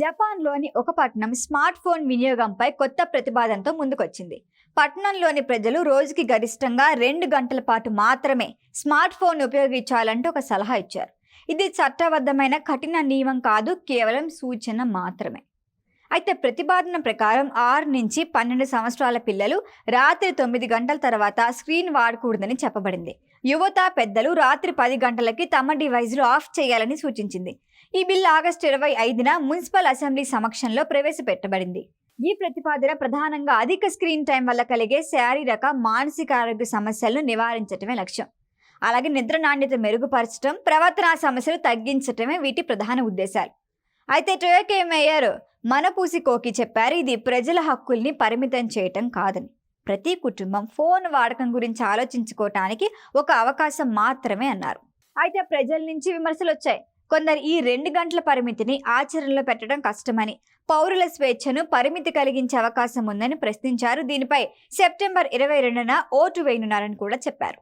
జపాన్లోని ఒక పట్టణం స్మార్ట్ ఫోన్ వినియోగంపై కొత్త ప్రతిపాదనతో ముందుకొచ్చింది. పట్టణంలోని ప్రజలు రోజుకి గరిష్టంగా రెండు గంటల పాటు మాత్రమే స్మార్ట్ ఫోన్ ఉపయోగించాలంటూ ఒక సలహా ఇచ్చారు. ఇది చట్టబద్ధమైన కఠిన నియమం కాదు కేవలం సూచన మాత్రమే. అయితే ప్రతిపాదన ప్రకారం ఆరు నుంచి పన్నెండు సంవత్సరాల పిల్లలు రాత్రి తొమ్మిది గంటల తర్వాత స్క్రీన్ వాడకూడదని చెప్పబడింది. యువత పెద్దలు రాత్రి పది గంటలకి తమ డివైజ్లు ఆఫ్ చేయాలని సూచించింది. ఈ బిల్ ఆగస్టు ఇరవై ఐదున మున్సిపల్ అసెంబ్లీ సమక్షంలో ప్రవేశపెట్టబడింది. ఈ ప్రతిపాదన ప్రధానంగా అధిక స్క్రీన్ టైం వల్ల కలిగే శారీరక మానసిక ఆరోగ్య సమస్యలను నివారించటమే లక్ష్యం. అలాగే నిద్ర నాణ్యత మెరుగుపరచడం ప్రవర్తనా సమస్యలు తగ్గించటమే వీటి ప్రధాన ఉద్దేశాలు. అయితే టోయోకే మేయర్ మనపూసి కోకి చెప్పారు ఇది ప్రజల హక్కుల్ని పరిమితం చేయటం కాదని. ప్రతి కుటుంబం ఫోన్ వాడకం గురించి ఆలోచించుకోవటానికి ఒక అవకాశం మాత్రమే అన్నారు. అయితే ప్రజల నుంచి విమర్శలు వచ్చాయి కొందరు ఈ రెండు గంటల పరిమితిని ఆచరణలో పెట్టడం కష్టమని పౌరుల స్వేచ్ఛను పరిమితి కలిగించే అవకాశం ఉందని ప్రశ్నించారు. దీనిపై సెప్టెంబర్ ఇరవై రెండున ఓటు వేయనున్నారని కూడా చెప్పారు.